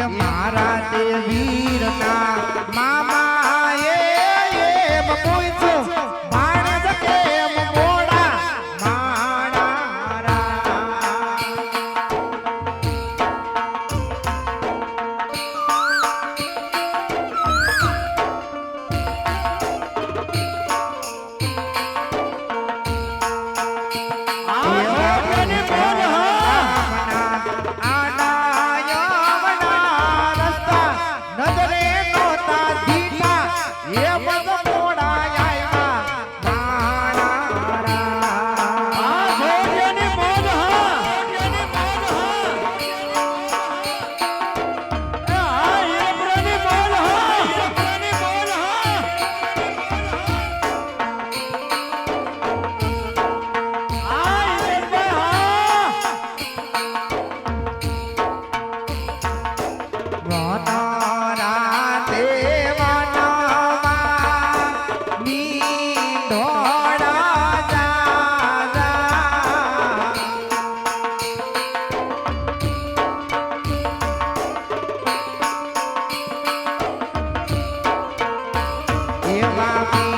મારા તે વીરના Yeah.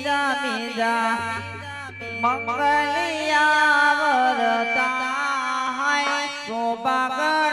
બીજા બીજા મંગલિયા વરતા હાય શોભા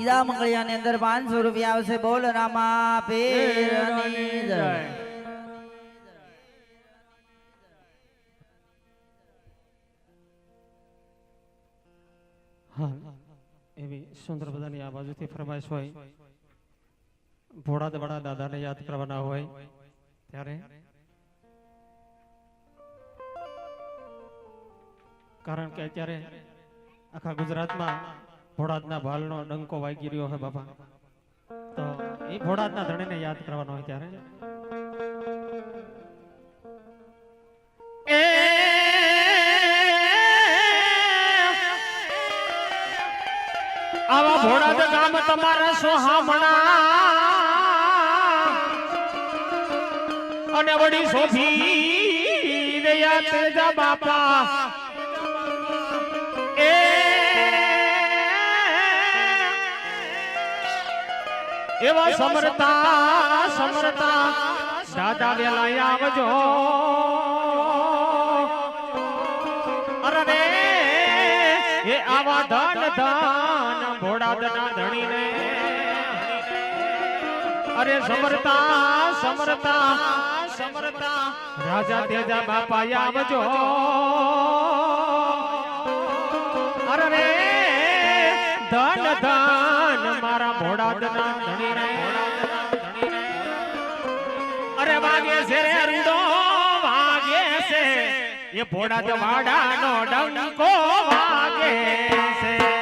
નમઃ મંગળિયા ની અંદર પાંચસો રૂપિયા આવશે. બોલ રામા પીરની જય. એવી સુંદર બધાની આ બાજુથી ફરમાઈશ હોય. ભોળા દવાડા દાદાને યાદ કરવાના હોય ત્યારે. કારણ કે અત્યારે આખા ગુજરાતમાં ભોળાદના ભાલનો ડંકો વાગી રહ્યો હોય બાપા. તો એ ભોળાદના ધણીને યાદ કરવાનો હોય ત્યારે. આવા ભોળાદ ગામ તમારા સોહામણા અને વડી સોભી રહ્યા તેજા બાપા. એવા સમરતા સમરતા દાદા વેલા આવજો. અરે એ આવા ધન ધન ભોળાદના ધણીને. અરે સમરતા સમરતા. સમરતા. રાજા તેજા બાપા આવજો. અરે રે ધન ધન મારા ભોળાદના ધણીને અરે વાગે છે રે રૂડો, વાગે છે. એ ભોળા જવાડાનો ડંકો વાગે છે.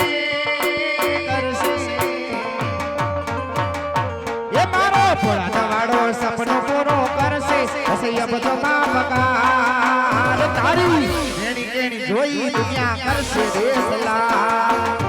નસીબ તો બાપકાર જોઈ દુનિયા કરશે દેસલા?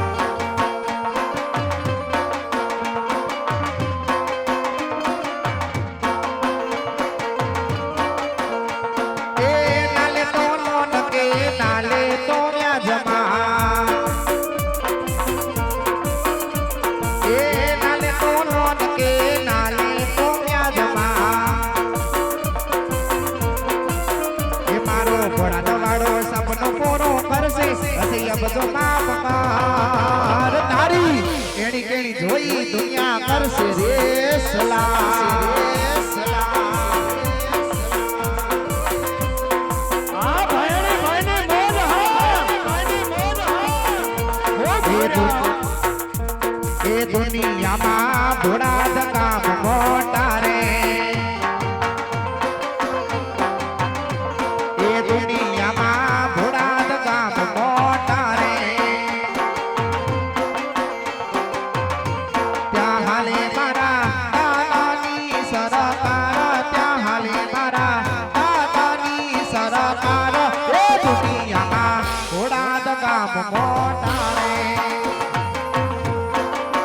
Dorada.